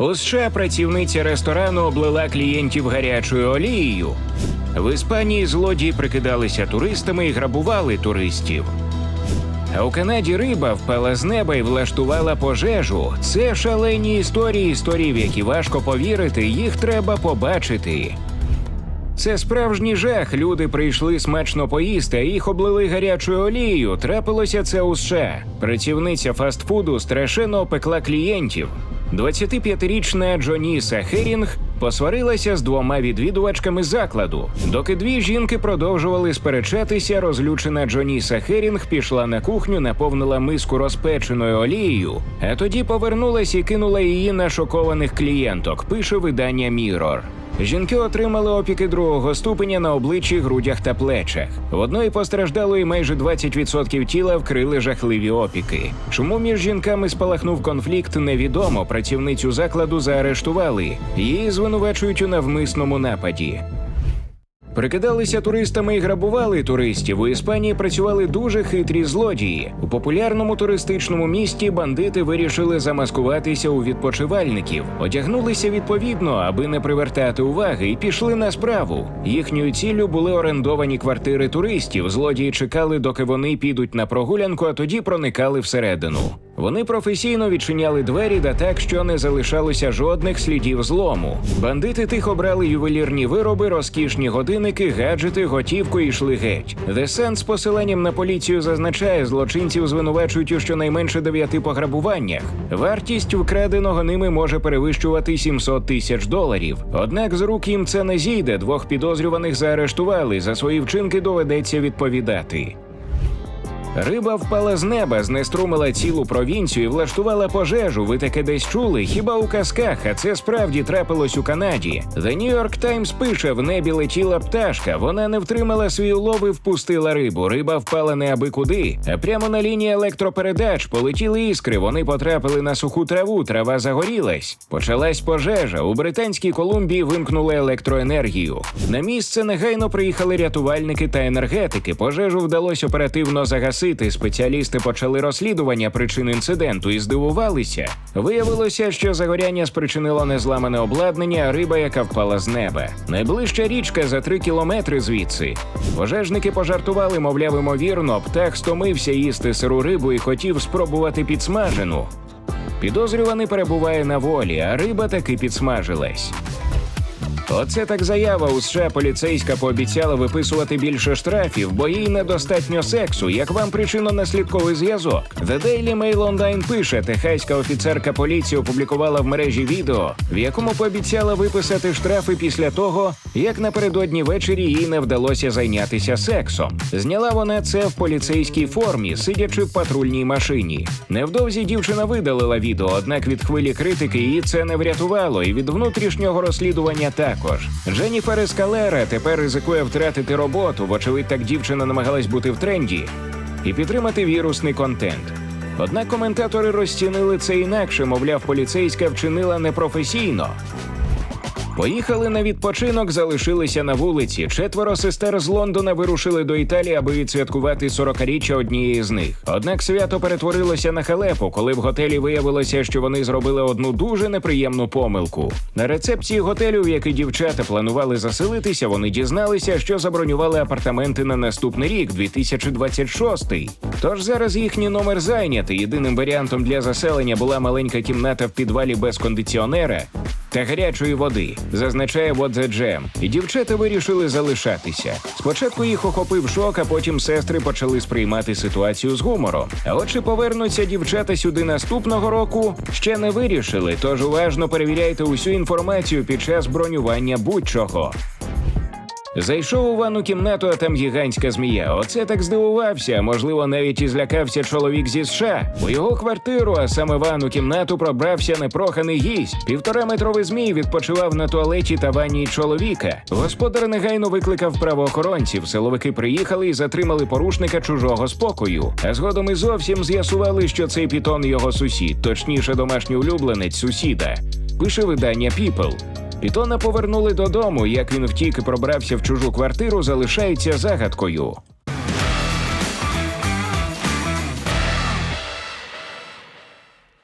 США працівниця ресторану облила клієнтів гарячою олією. В Іспанії злодії прикидалися туристами і грабували туристів. А у Канаді риба впала з неба і влаштувала пожежу. Це шалені історії, історії, в які важко повірити, їх треба побачити. Це справжній жах. Люди прийшли смачно поїсти, а їх облили гарячою олією. Трапилося це у США. Працівниця фастфуду страшенно опекла клієнтів. 25-річна Джоніса Херінг посварилася з двома відвідувачками закладу. Доки дві жінки продовжували сперечатися, розлючена Джоніса Херінг пішла на кухню, наповнила миску розпеченою олією, а тоді повернулась і кинула її на шокованих клієнток. Пише видання Mirror. Жінки отримали опіки другого ступеня на обличчі, грудях та плечах. В одної постраждалої майже 20% тіла вкрили жахливі опіки. Чому між жінками спалахнув конфлікт, невідомо. Працівницю закладу заарештували. Її звинувачують у навмисному нападі. Прикидалися туристами і грабували туристів. У Іспанії працювали дуже хитрі злодії. У популярному туристичному місті бандити вирішили замаскуватися у відпочивальників, одягнулися відповідно, аби не привертати уваги, і пішли на справу. Їхньою ціллю були орендовані квартири туристів. Злодії чекали, доки вони підуть на прогулянку, а тоді проникали всередину. Вони професійно відчиняли двері да так, що не залишалося жодних слідів злому. Бандити тихо брали ювелірні вироби, розкішні годинники, гаджети, готівку і йшли геть. Sun з посиланням на поліцію зазначає, злочинців звинувачують у щонайменше дев'яти пограбуваннях. Вартість вкраденого ними може перевищувати 700 тисяч доларів. Однак з рук їм це не зійде. Двох підозрюваних заарештували. За свої вчинки доведеться відповідати. Риба впала з неба, знеструмила цілу провінцію і влаштувала пожежу. Ви таке десь чули? Хіба у казках? А це справді трапилось у Канаді. The New York Times пише: в небі летіла пташка. Вона не втримала свій улов і впустила рибу. Риба впала не аби куди. А прямо на лінії електропередач полетіли іскри. Вони потрапили на суху траву. Трава загорілась. Почалась пожежа. У Британській Колумбії вимкнули електроенергію. На місце негайно приїхали рятувальники та енергетики. Пожежу вдалося оперативно загасити. Спеціалісти почали розслідування причин інциденту і здивувалися. Виявилося, що загоряння спричинило незламане обладнання, а риба, яка впала з неба. Найближча річка за три кілометри звідси. Пожежники пожартували, мовляв, ймовірно, птах стомився їсти сиру рибу і хотів спробувати підсмажену. Підозрюваний перебуває на волі, а риба таки підсмажилась. Оце так заява у США поліцейська пообіцяла виписувати більше штрафів, бо їй недостатньо сексу. Як вам причинно-наслідковий зв'язок? The Daily Mail Online пише, техаська офіцерка поліції опублікувала в мережі відео, в якому пообіцяла виписати штрафи після того, як напередодні ввечері їй не вдалося зайнятися сексом. Зняла вона це в поліцейській формі, сидячи в патрульній машині. Невдовзі дівчина видалила відео, однак від хвилі критики її це не врятувало, і від внутрішнього розслідування також. Дженніфер Ескалера тепер ризикує втратити роботу, вочевидь, так дівчина намагалась бути в тренді і підтримати вірусний контент. Однак коментатори розцінили це інакше, мовляв, поліцейська вчинила непрофесійно. Поїхали на відпочинок, залишилися на вулиці. Четверо сестер з Лондона вирушили до Італії, аби відсвяткувати 40-річчя однієї з них. Однак свято перетворилося на халепу, коли в готелі виявилося, що вони зробили одну дуже неприємну помилку. На рецепції готелю, в який дівчата планували заселитися, вони дізналися, що забронювали апартаменти на наступний рік, 2026. Тож зараз їхній номер зайнятий. Єдиним варіантом для заселення була маленька кімната в підвалі без кондиціонера та гарячої води, зазначає What the. І дівчата вирішили залишатися. Спочатку їх охопив шок, а потім сестри почали сприймати ситуацію з гумором. А от чи повернуться дівчата сюди наступного року, ще не вирішили. Тож уважно перевіряйте усю інформацію під час бронювання будь-чого. Зайшов у ванну кімнату, а там гігантська змія. Оце так здивувався. Можливо, навіть і злякався чоловік зі США. У його квартиру, а саме ванну кімнату, пробрався непроханий гість. Півтораметровий змій відпочивав на туалеті та ванні чоловіка. Господар негайно викликав правоохоронців. Силовики приїхали і затримали порушника чужого спокою. А згодом і зовсім з'ясували, що цей пітон його сусід, точніше, домашній улюбленець сусіда. Пише видання People. Пітона повернули додому. Як він втік і пробрався в чужу квартиру, залишається загадкою.